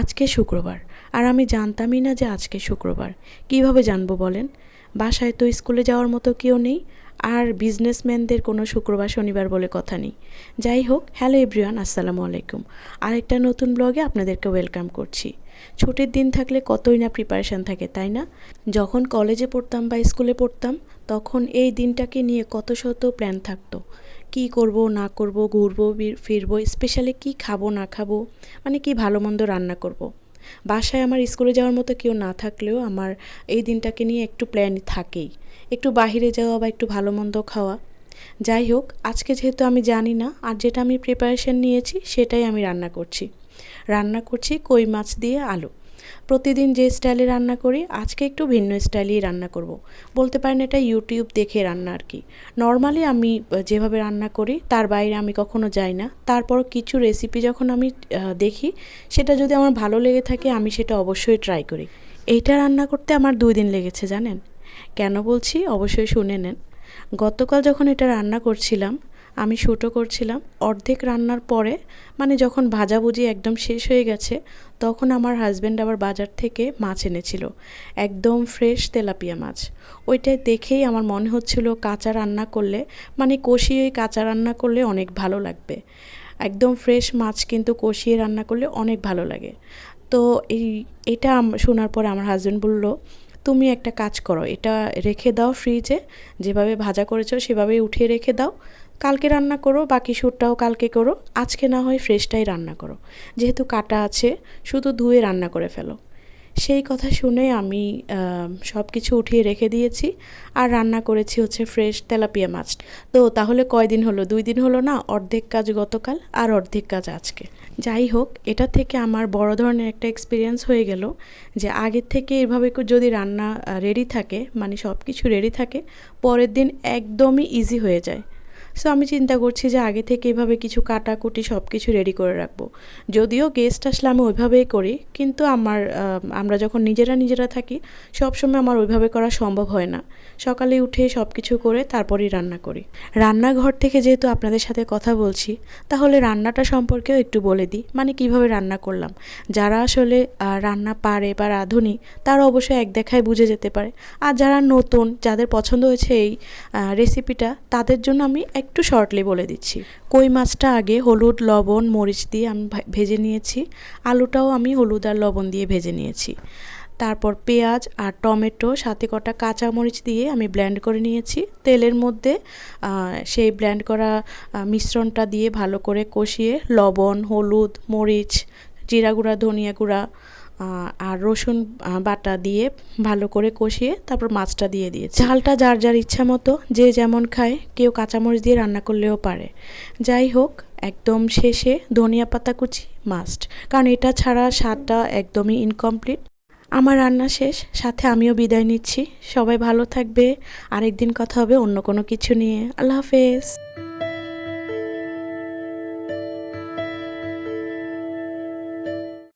আজকে শুক্রবার। আর আমি জানতামই না যে আজকে শুক্রবার। কীভাবে জানব বলেন? বাসায় তো স্কুলে যাওয়ার মতো কেউ নেই। আর বিজনেসম্যানদের কোনো শুক্রবার শনিবার বলে কথা নেই। যাই হোক, হ্যালো এভরিওয়ান, আসসালামু আলাইকুম। আরেকটা নতুন ব্লগে আপনাদেরকে ওয়েলকাম করছি। ছুটির দিন থাকলে কতই না প্রিপারেশান থাকে, তাই না? যখন কলেজে পড়তাম বা স্কুলে পড়তাম, তখন এই দিনটাকে নিয়ে কত শত প্ল্যান থাকতো। কি করব, না করব, ঘুরবো ফিরবো স্পেশালি কি খাব, না খাব মানে কি ভালো মন্দ রান্না করব। বাসায় আমার স্কুলে যাওয়ার মতো কেউ না থাকলেও আমার এই দিনটাকে নিয়ে একটু প্ল্যান থাকেই। একটু বাহিরে যাওয়া বা একটু ভালো মন্দ খাওয়া। যাই হোক, আজকে যেহেতু আমি জানি না, আর যেটা আমি প্রিপারেশন নিয়েছি সেটাই আমি রান্না করছি। রান্না করছি কই মাছ দিয়ে আলু। প্রতিদিন যে স্টাইলে রান্না করি, আজকে একটু ভিন্ন স্টাইলেই রান্না করব। বলতে পারেন এটা ইউটিউব দেখে রান্না আর কি। নর্মালি আমি যেভাবে রান্না করি, তার বাইরে আমি কখনো যাই না। তারপর কিছু রেসিপি যখন আমি দেখি, সেটা যদি আমার ভালো লেগে থাকে, আমি সেটা অবশ্যই ট্রাই করি। এইটা রান্না করতে আমার দুই দিন লেগেছে, জানেন? কেন বলছি? অবশ্যই শুনে নেন। গতকাল যখন এটা রান্না করছিলাম আমি শুটও করছিলাম। অর্ধেক রান্নার পরে মানে যখন ভাজাভুজি একদম শেষ হয়ে গেছে, তখন আমার হাজব্যান্ড আবার বাজার থেকে মাছ এনেছিল। একদম ফ্রেশ তেলাপিয়া মাছ। ওইটাই দেখেই আমার মনে হচ্ছিল কাঁচা রান্না করলে মানে কষিয়ে কাঁচা রান্না করলে অনেক ভালো লাগবে। একদম ফ্রেশ মাছ কিন্তু কষিয়ে রান্না করলে অনেক ভালো লাগে। তো এই, এটা শোনার পরে আমার হাজব্যান্ড বলল, তুমি একটা কাজ করো, এটা রেখে দাও ফ্রিজে যেভাবে ভাজা করেছ সেভাবেই উঠিয়ে রেখে দাও। কালকে রান্না করো, বাকি সুরটাও কালকে করো। আজকে না হয় ফ্রেশটাই রান্না করো। যেহেতু কাটা আছে, শুধু ধুয়ে রান্না করে ফেলো। সেই কথা শুনে আমি সব কিছু উঠিয়ে রেখে দিয়েছি। আর রান্না করেছি হচ্ছে ফ্রেশ তেলাপিয়া মাছ। তো তাহলে কয়দিন হলো? দুই দিন হলো না? অর্ধেক কাজ গতকাল আর অর্ধেক কাজ আজকে। যাই হোক, এটা থেকে আমার বড় ধরনের একটা এক্সপিরিয়েন্স হয়ে গেল যে আগের থেকে এভাবে যদি রান্না রেডি থাকে মানে সব কিছু রেডি থাকে, পরের দিন একদমই ইজি হয়ে যায়। সো আমি চিন্তা করছি যে আগে থেকে এভাবে কিছু কাটাকুটি সব কিছু রেডি করে রাখব। যদিও গেস্ট আসলে আমি ওইভাবেই করি, কিন্তু আমার আমরা যখন নিজেরা নিজেরা থাকি, সবসময় আমার ওইভাবে করা সম্ভব হয় না। সকালে উঠে সব কিছু করে তারপরেই রান্না করি। রান্নাঘর থেকে যেহেতু আপনাদের সাথে কথা বলছি, তাহলে রান্নাটা সম্পর্কেও একটু বলে দিই মানে কীভাবে রান্না করলাম। যারা আসলে রান্না পারে বা রাঁধুনি, তারা অবশ্যই এক দেখায় বুঝে যেতে পারে। আর যারা নতুন, যাদের পছন্দ হয়েছে এই রেসিপিটা তাদের জন্য আমি একটু শর্টলি বলে দিচ্ছি। কই মাছটা আগে? হলুদ, লবণ, মরিচ দিয়ে আমি ভেজে নিয়েছি। আলুটাও আমি হলুদ আর লবণ দিয়ে ভেজে নিয়েছি। তারপর পেঁয়াজ আর টমেটো, সাথে কটা কাঁচা মরিচ দিয়ে আমি ব্ল্যান্ড করে নিয়েছি। তেলের মধ্যে সেই ব্ল্যান্ড করা মিশ্রণটা দিয়ে ভালো করে কষিয়ে লবণ, হলুদ, মরিচ, জিরা গুঁড়া, ধনিয়া গুঁড়া আর রসুন বাটা দিয়ে ভালো করে কষিয়ে তারপর মাছটা দিয়ে দিয়ে ঝালটা যার যার ইচ্ছা মতো, যে যেমন খায়, কেউ কাঁচামরিচ দিয়ে রান্না করলেও পারে। যাই হোক, একদম শেষে ধনিয়া পাতা কুচি মাস্ট কারণ এটা ছাড়া স্বাদটা একদমই ইনকমপ্লিট আমার রান্না শেষ, সাথে আমিও বিদায় নিচ্ছি। সবাই ভালো থাকবে। আরেকদিন কথা হবে অন্য কোনো কিছু নিয়ে। আল্লাহ হাফেজ।